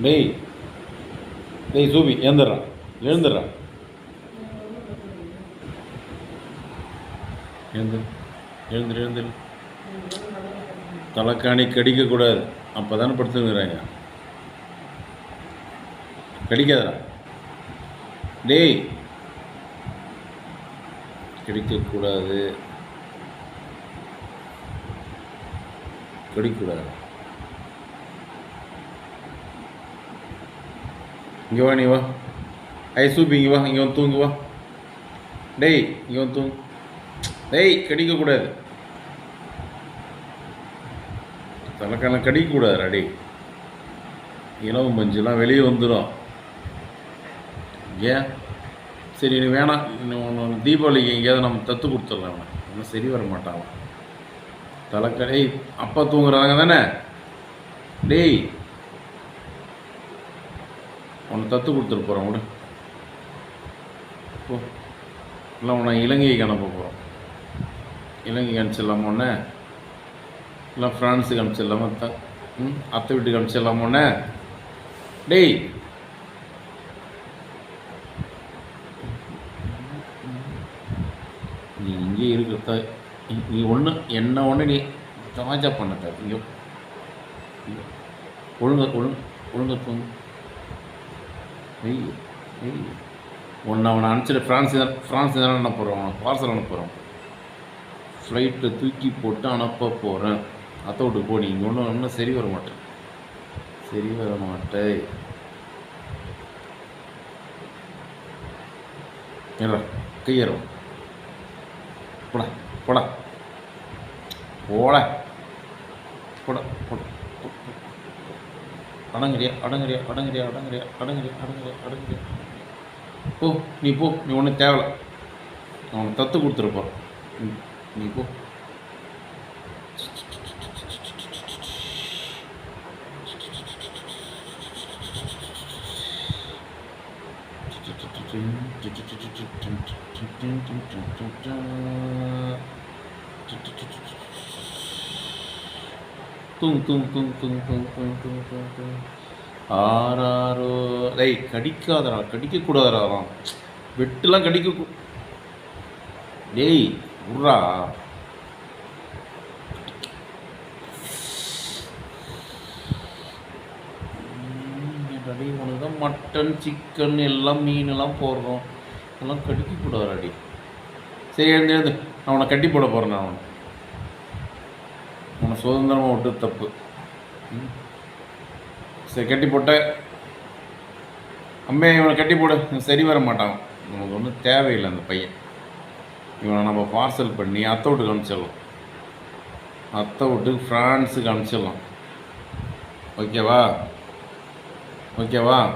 டேய் டேய் சூபி எழுந்துடுறான் எழுந்துடுறான் எழுந்து எழுந்து எழுந்து தலைக்காணி கடிக்கக்கூடாது அப்போ தானே படுத்துங்கிறாங்க கடிக்காதடா டேய் கடிக்கக்கூடாது கடிக்கக்கூடாது இங்கே வா நீ வா. ஐ சூப்பி இங்கே வா இங்கே வந்து தூங்கு வா. டேய் இங்கே வந்து தூங்கு. டேய் கடிக்கக்கூடாது தலைக்கான கடிக்கக்கூடாதுடா டேய். இளவு மஞ்சள்லாம் வெளியே வந்துடும் ஏன்? சரி நீ வேணாம் இன்னும் ஒன்று தீபாவளிக்கு எங்கேயாவது நம்ம தத்து கொடுத்துடலாம் அவனை. இன்னும் சரி வர மாட்டான் தலைக்கடை அப்பா தூங்குறாங்க தானே? டேய் உன்னை தத்து கொடுத்துட்டு போகிறோம் விடு. ஓ இல்லை உன்னை இலங்கைக்கு அனுப்ப போகிறோம் இலங்கைக்கு அனுப்பிச்சிடலாமா உடனே இல்லை ஃப்ரான்ஸுக்கு அனுப்பிச்சிடலாமா? த ம் அத்தை வீட்டுக்கு அனுப்பிச்சிடலாமா உடனே டேய்! நீ இங்கே இருக்கிறத நீ- நீ ஒன்று என்ன ஒன்று நீ தாஜா பண்ண இங்கே. ஒழுங்க ஒழுங்க ஒழுங்க தூங்கு. ஐயோ ஐயோ ஒன்று அவனை அனுப்பிச்சிட்டு ஃப்ரான்ஸ் தான் ஃப்ரான்ஸ் தானே அனுப்புகிறோம் அவனை பார்சல் அனுப்புகிறோம் போகிறோம் தூக்கி போட்டு அனுப்ப போகிறேன் அத்தை விட்டு போடி இங்கே ஒன்றும் ஒன்றும் சரி வர மாட்டேன். சரி வர மாட்டேன். ஏறா கையேறும். போடா போடா போட. போடா போடா. அடங்குறியா அடங்குறியா அடங்குறியா அடங்குறியா அடங்குறியா அடங்குறியா அடங்குறியா. போ நீ போ நீ ஒன்றும் தேவையில்ல அவனுக்கு தத்து கொடுத்துருப்பான் நீ போ. தூங் தூங் தூங் தூங் தூங் தூங் தூங் தூங் தூங் ஆறாரோ டேய் கடிக்காதடா கடிக்கக்கூடாதுடா வெட்டுலாம் கடிக்க டேய் உர்றா. அடி உனக்கு தான் மட்டன் சிக்கன் எல்லாம் மீன் எல்லாம் போடுறோம். இதெல்லாம் கடிக்கக்கூடாது அடி சரி எழுந்து எழுந்து. நான் உன்னை கட்டி போட போகிறேன் நான் நம்ம சுதந்திரமாக விட்டு தப்பு. ம். சரி கட்டி போட்ட. அம்மே இவனை கட்டி போட. சரி வர மாட்டான். நமக்கு ஒன்றும் தேவையில்லை அந்த பையன். இவனை நம்ம பார்சல் பண்ணி அத்தை வீட்டுக்கு அனுப்பிச்சிடலாம். அத்தை வீட்டுக்கு ஃப்ரான்ஸுக்கு அனுப்பிச்சிடலாம். ஓகேவா ஓகேவா